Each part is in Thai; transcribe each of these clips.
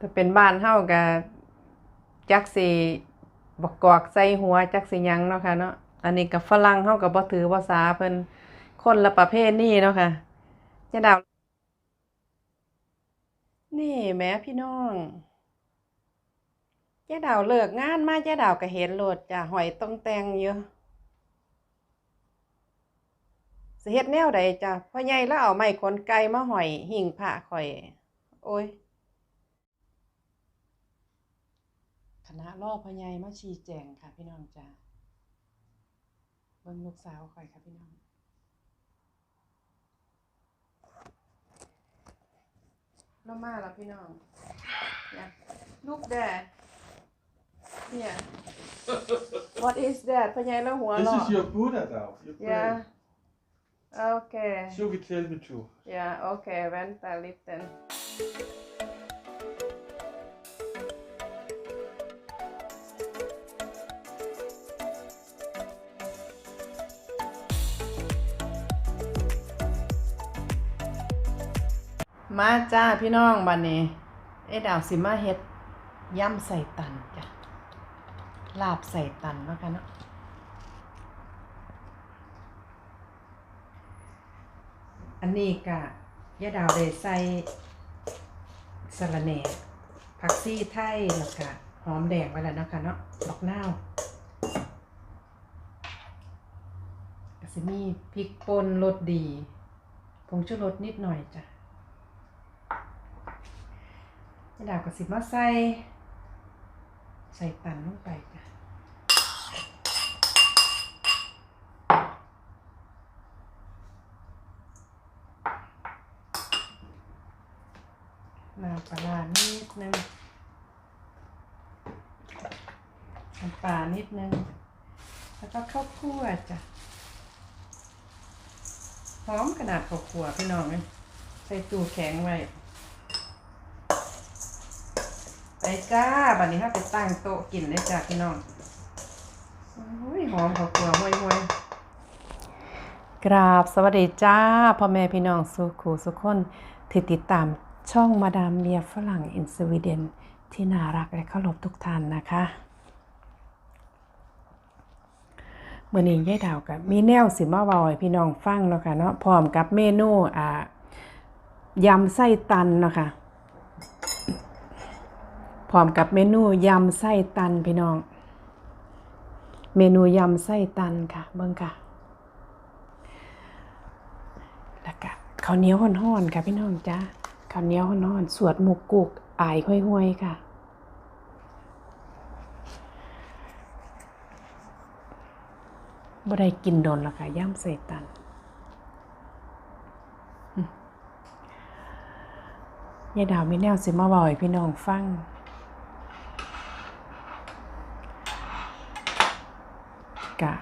ถ้าเป็นบ้านเฮาก็จักสิบกกอกใส่หัวจักสิยังเนาะค่ะเนาะอันนี้ก็ฝรั่งเฮาก็บ่ถือภาษาเพิ่นคนละประเภทนี่เนาะค่ะเจ๊ดาว นี่แม่พี่น้องเจ๊ดาวเลิกงานมาเจ๊ดาวก็เห็นโหลดจ้ะหอยต้องแต่งอยู่สิเฮ็ดแนวใดจ้ะพ่อใหญ่แล้วเอาไม้ขนไก่มาหอยหิ้งพระข่อย โอ้ย ณะรอพ่อใหญ่มาชี้แจงค่ะพี่น้องจ้ะเบิ่งลูกสาวข่อยค่ะพี่น้องแล้วมาแล้วพี่น้อง yeah look there yeah what is that พ่อใหญ่แล้วหัว This เราะ is your Buddha now. Your yeah brain. okay So we tell me to. yeah okay vänta lite มาจ้าพี่น้องบัดนี้เอ้ดาวสิมาเฮ็ดย่ำใส่ตันจ้ะลาบใส่ตันเนาะค่ะเนาะอันนี้ก็ยะดาวได้ใส่สะระแหน่ผักซี่ไทยแล้วก็หอมแดงไว้แล้วเนาะค่ะเนาะดอกน่าวก็สิมีพริกป่นรสดีผงชูรสนิดหน่อยจ้ะ กระ ดาษกับสิมาใส่ ใส่ตันลงไปจ้ะน้ำปลาร้านิดนึงน้ำปลานิดนึง แล้วก็ข้าวคั่วจ้ะหอมขนาดข้าวคั่วพี่น้องเลยใส่ตู้แข็งไว้ ไปจ้าบัดนี้ถ้าไปตั้งโต๊ะกินเลยจ้าพี่น้องอหอมขาวกัวห่วยห่วยกราบสวัสดีจ้าพ่อแม่พี่น้องสุขูสุขคนที่ติดตามช่องมาดามเมียฝรั่งอินสวีเดน ที่น่ารักและเคารพทุกท่านนะคะเมื่อนี้ยายดาวกับมีแนวสิมาเวาให้พี่น้องฟังเนาะค่ะเนาะพร้อมกับเมนูอ่ายำไส้ตันเนาะค่ะ ร้อมกับเมนูยำไส้ตันพี่น้อง เมนูยำไส้ตันค่ะเบิ่งค่ะแล้วก็ข้าวเหนียวห่อนๆค่ะพี่น้องจ้าข้าวเหนียวห่อนๆสวดหมูกุกอายห้วยๆค่ะบ่ได้กินโดนแล้วค่ะย่ำไส้ตันยายดาวมีแนวสิมาบ่อยพี่น้องฟัง กะ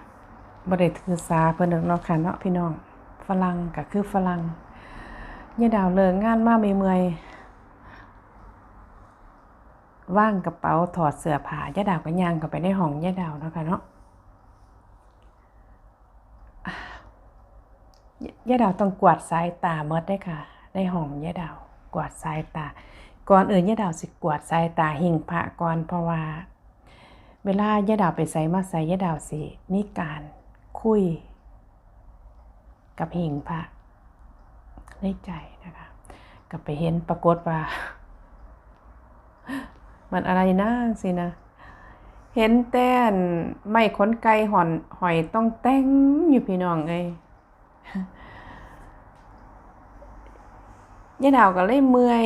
บ่ได้ถือสาเพิ่นดอกเนาะค่ะเนาะพี่น้องฝรั่งก็คือฝรั่งยายดาวเลิกงานมาเมื่อยๆว่างกระเป๋าถอดเสื้อผ้ายายดาวก็ย่างเข้าไปในห้องยายดาวเนาะค่ะเนาะอ่ายายดาวต้องกวาดสายตาเมดได้ค่ะ ในห้องยายดาว กวาดสายตา ก่อนอื่นยายดาวสิกวาดสายตาหิ่งพระก่อนเพราะว่า เวลายะดาวไปใส่มาใส่ยะดาวสิมีการ คุย กับหิงพระในใจนะคะก็ไปเห็นปรากฏว่า มันอะไรนะสินะ เห็นแต่นไม่ขนไก่ห่อนหอยต้องแต่งอยู่พี่น้องเอ้ยยะดาวก็เลยเมื่อย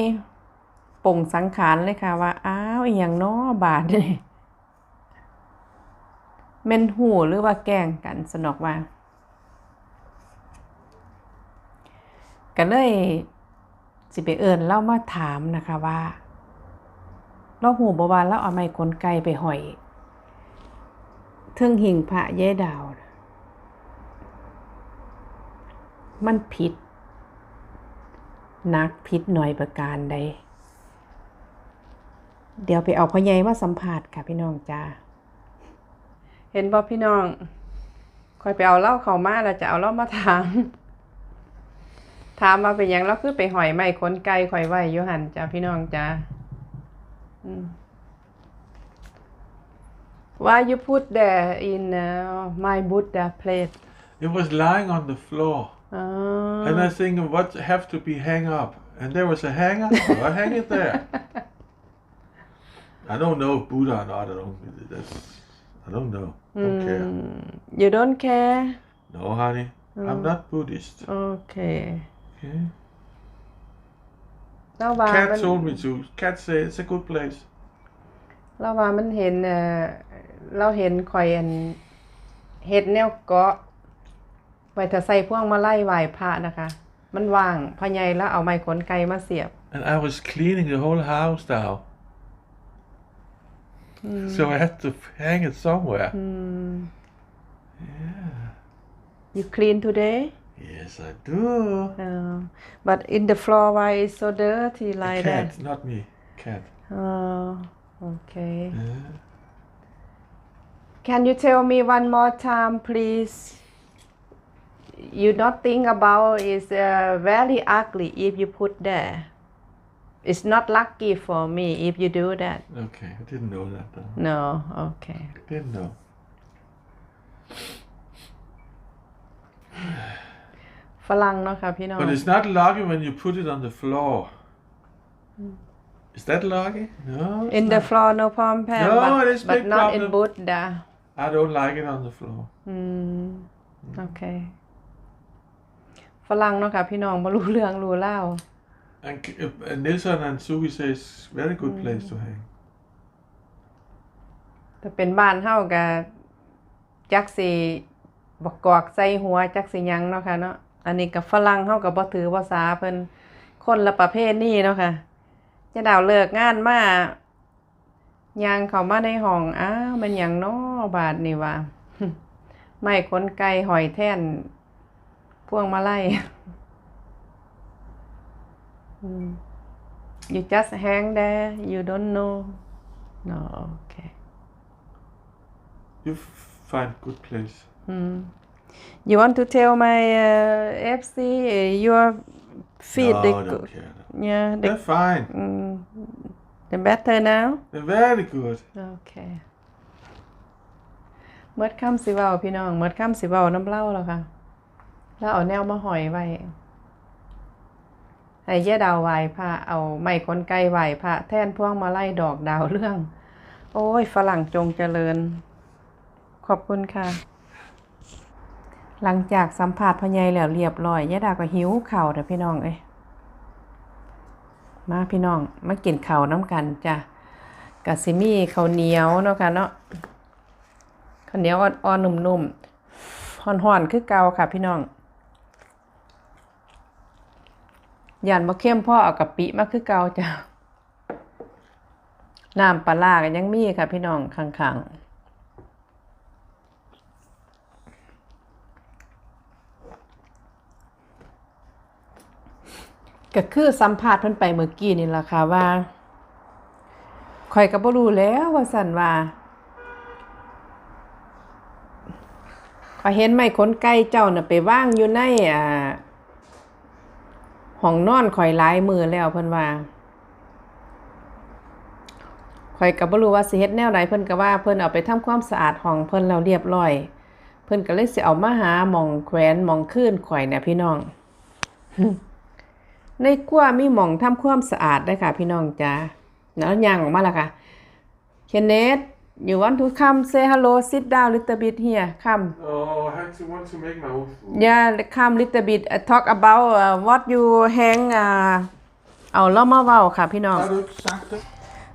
ป่งสังขารเลยค่ะว่า อ้าวอหย่างน้อบาดเลย เม่นหูหรือว่าแกล้งกันสนอกว่าก็เลยสิไปเอิญเล่ามาถามนะคะว่า เราหูบว่าเราเอาไม้ขนไก่ไปหอยเทิงหิ่งพระเย้ดาว มันผิด นักผิดหน่อยประการใด เดี๋ยวไปเอาพ่อใหญ่มาสัมผัสค่ะพี่น้องจ้า เห็นบ่พี่น้องคอยไปเอาเหล้าเขามาแล้วจะเอาเหล้ามาถาม ถามมาเป็นหยังเราคือไปหอยไม้ขนไก่คอยไว้อยู่หันจ้าพี่น้องจ้า Why you put there in uh, my Buddha plate? It was lying on the floor. Oh. And I think what have to be hang up. And there was a hanger. so I hang it there. I don't know if Buddha or not. I don't. That's. I don't know. Don't care. Mm, you don't care? No, honey. I'm not Buddhist. Okay. Okay. เราว่า Cat มัน told me to. Cat say it's a good place. เราว่ามันเห็นเอ่อเราเห็นข่อยอันเฮ็ดแนวเกาะไว้ถ้าใส่พวงมาลัยไหว้พระนะคะ มันว่างพ่อใหญ่แล้วเอาไม้ขนไก่มาเสียบ And I was cleaning the whole house now. So I had to hang it somewhere. Yeah. You clean today Yes, I do. Uh, but in the floor why is so dirty like Cat, that not me. Cat. Oh okay Yeah. Can you tell me one more time, please? You not think about is uh, very ugly if you put there. It's not lucky for me if you do that. Okay, I didn't know that though. No, okay. Didn't know. ฝรั่งเนาะค่ะพี่น้อง But it's not lucky when you put it on the floor. Is that lucky? No. it's In the not. floor no problem, Pam, No, but, it is but big not in problem. Buddha. I don't like it on the floor. อืม โอเค ฝรั่งเนาะค่ะพี่น้องบ่รู้เรื่องรู้เล่าว And, K- uh, and Nilsson and Suki say it's very good place to hang. ถ้าเป็นบ้านเฮาก็จักสิบกกอกใส่หัวจักสิหยังเนาะค่ะเนาะ อันนี้กับฝรั่งเฮาก็บ่ถือภาษาเพิ่นคนละประเภทนี้เนาะค่ะจะดาวเลิกงานมาย่างเข้ามาในห้องอ้าวมันหยังเนาะบาดนี่ว่า ไม่ขนไก่หอยแท่นพวงมาลั ย อืม you just hang there you don't know no okay You f- find good place. You want to tell my uh, FC uh, your feet no, they I go, don't care. yeah they They're fine. mm, they better now They're very good. okay เมื่อค่ำสิเว้าพี่น้องเมื่อค่ำสิเว้าน้ำเล่าแล้วค่ะ แล้วเอาแนวมาหอยไว้ ให้เย่ดาวไหวพระเอาไม้ขนไก่ไหวพระแท่นพวงมาไล่ดอกดาวเรื่อง โอ้ย ฝรั่งจงเจริญ ขอบคุณค่ะ หลังจากสัมผัสพญายแล้วเรียบร้อยยาดาก็หิวเข้าเด้อพี่น้องเอ้ยมาพี่น้องมากินข้าน้ำกันจ้ะกะสิมี่ข้าวเหนียวเนาะค่ะเนาะข้าวเหนียวอ่อนๆนุ่มๆห่อนๆคือเก่าค่ะพี่น้อง ยานบ่เข้มพ่อเอากะปิมาคือเก่าจ้ะน้ำปลาร้าก็ยังมีค่ะพี่น้องข้างๆก็คือสัมภาษณ์เพิ่นไปเมื่อกี้นี่ล่ะค่ะว่าข่อยก็บ่รู้แล้วว่าสั่นว่าข่อยเห็นไม้ขนไก่เจ้าน่ะไปว่างอยู่ในอ่า ห้องนอนข่อยหลายมือแล้วเพิ่นว่าข่อยก็บ่รู้ว่าสิเฮ็ดแนวใดเพิ่นก็ว่าเพิ่นเอาไปทำความสะอาดห้องเพิ่นแล้วเรียบร้อย เพิ่นก็เลยสิเอามาหาหม่องแขวนหม่องคืนข่อยเนี่ยพี่น้อง ในครัวมีหม่องทำความสะอาดได้ค่ะ พี่น้องจ้าแล้วย่างออกมาละค่ะ Kenneth you want to come say hello sit down little bit here come Oh, I had to want to make my own food. yeah come little bit uh, talk about uh, what you hang อ่าเอาเล่ามาเว้าค่ะพี่น้อง Har du sagt det?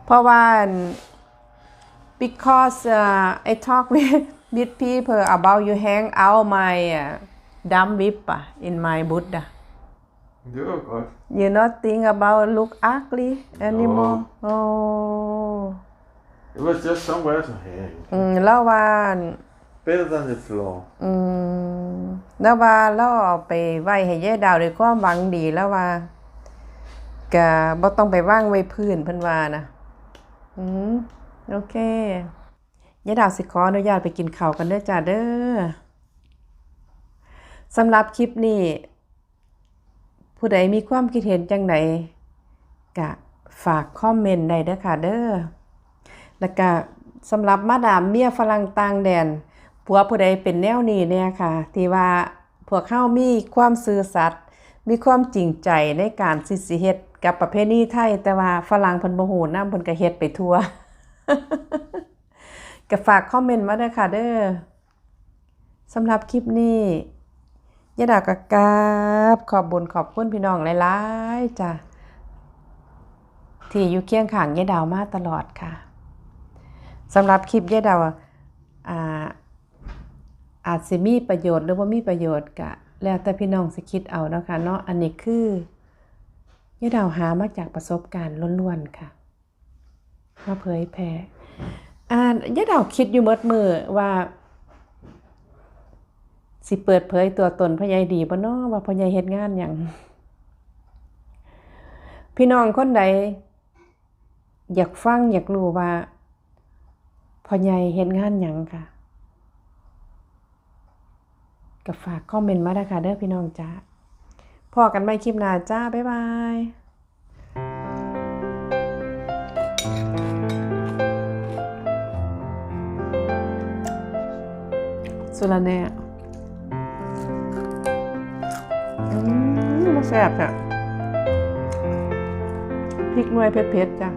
เพราะว่า because uh, I talk with with people about you hang out my uh, dumb whip uh, in my Buddha Det var godt. You not think about look ugly anymore No. oh It was just somewhere to hang. อืมแล้วว่า Better than the floor. อืมแล้วว่าเราเอาไปไว้ให้ยายดาวด้วยความหวังดีแล้วว่าก็บ่ต้องไปวางไว้พื้นเพิ่นว่านะอืมโอเคยายดาวสิขออนุญาตไปกินข้าวกันเด้อจ้าเด้อสำหรับคลิปนี้ผู้ใดมีความคิดเห็นจังไดกะฝากคอมเมนต์ได้เด้อค่ะเด้อ แล้วก็สำหรับมาดามเมียฝรั่งต่างแดนผัวผู้ใดเป็นแนวนี้เนี่ยค่ะ ที่ว่าพวกเข้ามีความซื่อสัตย์มีความจริงใจในการสิสิเฮ็ดกับประเพณีไทย แต่ว่าฝรั่งเพิ่นบ่ฮู้นำเพิ่นก็เฮ็ดไปทั่วก็ฝากคอมเมนต์มาด้อค่ะเด้อสำหรับคลิปนี้ยะดาวกะกาบขอบบุญขอบคุณพี่น้องหลายๆจ้ะที่อยู่เคียงข้างยายดาวมาตลอดค่ะ สำหรับคลิปยายดาวอาอาจสิมีประโยชน์หรือว่ามีประโยชน์กะ แล้วแต่พี่น้องสิคิดเอาเนาะค่ะเนาะอันนี้คือยายดาวหามาจากประสบการณ์ล้วนๆค่ะมาเผยแพร่อ่ายายดาวคิดอยู่เมดมือว่า สิเปิดเผยตัวตนพ่อใหญ่ดีบ่เนาะว่าพ่อใหญ่เฮ็ดงานหยังพี่น้องคนใดอยากฟังอยากรู้ว่า พอใหญ่เฮ็ดงานหยังค่ะก็ฝากคอมเมนต์มาได้ค่ะเด้อพี่น้องจ้าพอกันใหม่คลิปหน้าจ้า บ๊ายบายสุรแน่อืมแซ่บค่ะพริกหน่วยเผ็ดๆจ้ะ